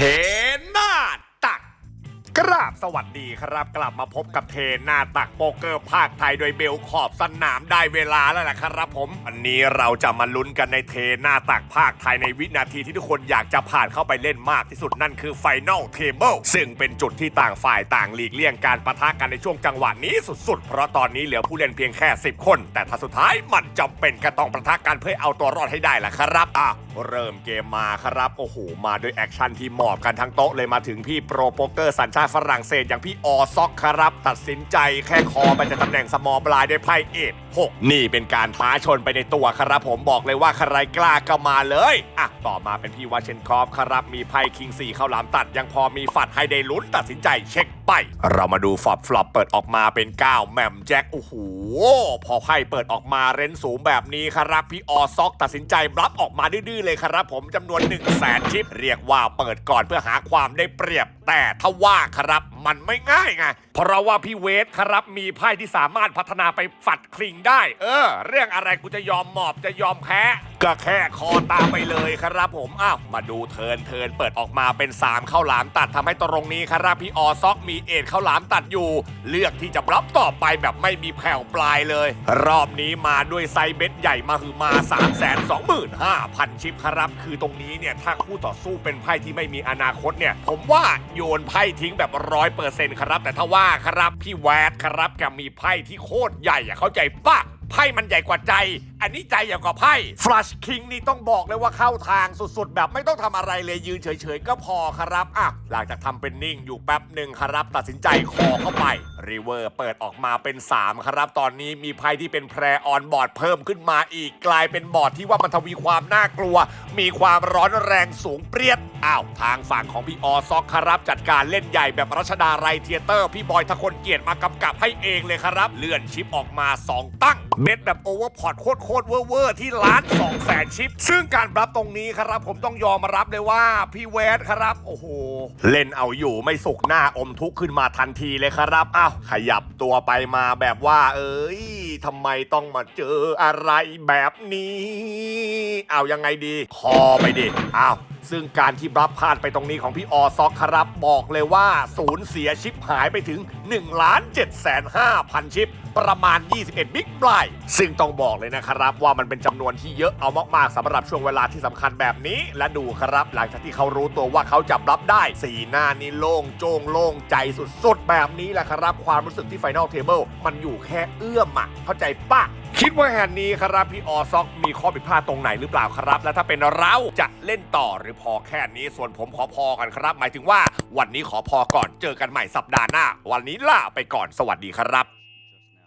Okay. ราบสวัสดีครับกลับมาพบกับเทหน้าตักโป๊กเกอร์ภาคไทยโดยเบลขอบสนามได้เวลาแล้วล่ะครับผมวันนี้เราจะมาลุ้นกันในเทหน้าตักภาคไทยในวินาทีที่ทุกคนอยากจะผ่านเข้าไปเล่นมากที่สุดนั่นคือไฟน a ลเทเบิลซึ่งเป็นจุดที่ต่างฝ่ายต่างหลีกเลี่ยงการปะทะกันในช่วงจังหวะนี้สุดๆ เพราะตอนนี้เหลือผู้เล่นเพียงแค่ 10 คน แต่ถ้าสุดท้ายมันจำเป็นก็ต้องปะทะกันเพื่อเอาตัวรอดให้ได้ล่ะครับอะเริ่มเกมมาครับโอ้โหมาด้วยแอคชั่นที่หมอบกันทั้งโต๊ะเลยมาถึงพี่โปรโป๊กเกอร์สัญชาติฝรั่งเศสอย่างพี่ออซ็อกครับ ตัดสินใจแค่คอไปจากตำแหน่งสมอลบลายได้ไพ่เอ็ดหกนี่เป็นการท้าชนไปในตัวครับผมบอกเลยว่าใครกล้าก็มาเลยอะต่อมาเป็นพี่วาเชนคอฟครับมีไพ่คิงสี่ข้าวหลามตัดยังพอมีฝัดให้ได้ลุ้นตัดสินใจเช็คไป เรามาดูฟอปฟลอปเปิดออกมาเป็น 9 แหม่มแจ็คโอ้โหพอไพ่เปิดออกมาเรนสูงแบบนี้ครับพี่ออซ็อกตัดสินใจรับออกมาดื้อๆเลยครับผมจำนวน1 0 0 0 0แสนชิปเรียกว่าเปิดก่อนเพื่อหาความได้เปรียบ แต่ถ้าว่าครับมันไม่ง่ายไงเพราะว่าพี่เวทครับมีไพ่ที่สามารถพัฒนาไปฝัดคลิงได้ เออ เรื่องอะไรกูจะยอมหมอบจะยอมแพ้ ก็แค่คอตามไปเลยครับผมอ้าวมาดูเทิร์นเทิร์นเปิดออกมาเป็น 3 ข้าวหลามตัดทำให้ตรงนี้ครับพี่ออซอกมีเอ็ดข้าวหลามตัดอยู่ เลือกที่จะรับต่อไปแบบไม่มีแผ่วปลายเลย รอบนี้มาด้วยไซเบ็ดใหญ่มาคือมา3 2 5 0 0 0 ชิปครับคือตรงนี้เนี่ยถ้าคู่ต่อสู้เป็นไพ่ที่ไม่มีอนาคตเนี่ย ผมว่าโยนไพ่ทิ้งแบบร้อยเปอร์เซ็นต์ครับ แต่ถ้าว่าครับพี่แวดครับแกมีไพ่ที่โคตรใหญ่อะเข้าใจปะไพ่มันใหญ่กว่าใจ อันนี้ใจใหญ่กว่าไพ่ Flush King นี่ต้องบอกเลยว่าเข้าทางสุดๆ แบบไม่ต้องทำอะไรเลยยืนเฉยๆ ก็พอครับอะหลังจากทำเป็นนิ่งอยู่แป๊บหนึ่งครับ ตัดสินใจคอเข้าไปรีเวอร์เปิดออกมาเป็น 3 ครับ ตอนนี้มีไพ่ที่เป็นแพรออนบอร์ดเพิ่มขึ้นมาอีกกลายเป็นบอร์ดที่ว่ามันทวีความน่ากลัว มีความร้อนแรงสูงเปรียดอ้าวทางฝั่งของพี่ออซอกครับ จัดการเล่นใหญ่แบบรัชดาไรเทียเตอร์ พี่บอยทะคนเกียรติมากำกับให้เองเลยครับ เลื่อนชิปออกมา 2 ตั้งเม็ดแบบโอเวอร์พอร์ตโคตรตรเวอร์เวอร์ที่ล้านสองแสนชิป ซึ่งการรับตรงนี้ครับผมต้องยอมรับเลยว่าพี่เวสครับ โอ้โห เล่นเอาอยู่ไม่สุกหน้าอมทุกข์ขึ้นมาทันทีเลยครับอ้าวขยับตัวไปมาแบบว่า เอ้ย ทำไมต้องมาเจออะไรแบบนี้ เอายังไงดี คอไปดิอ้าวซึ่งการที่รับพลาดไปตรงนี้ของพี่ออซอกครับบอกเลยว่าศูนย์เสียชิปหายไปถึง1ล้าน7แสน5พันชิป ประมาณ 21 บิ๊กไบล์ซึ่งต้องบอกเลยนะครับว่ามันเป็นจำนวนที่เยอะเอามากๆสำหรับช่วงเวลาที่สำคัญแบบนี้ และดูครับ หลังจากที่เขารู้ตัวว่าเขาจับรับได้ สีหน้านี่โล่งโจ้งโล่งใจสุดๆ แบบนี้แหละครับ ความรู้สึกที่ Final Table มันอยู่แค่เอื้อมอะเข้าใจปะคิดว่าแฮนนี้ครับพี่ออซ็อกมีข้อผิดพลาดตรงไหนหรือเปล่าครับ และถ้าเป็นเราจะเล่นต่อหรือพอแค่นี้ส่วนผมขอพอกันครับ หมายถึงว่าวันนี้ขอพอก่อนเจอกันใหม่สัปดาห์หน้า วันนี้ล่าไปก่อนสวัสดีครับ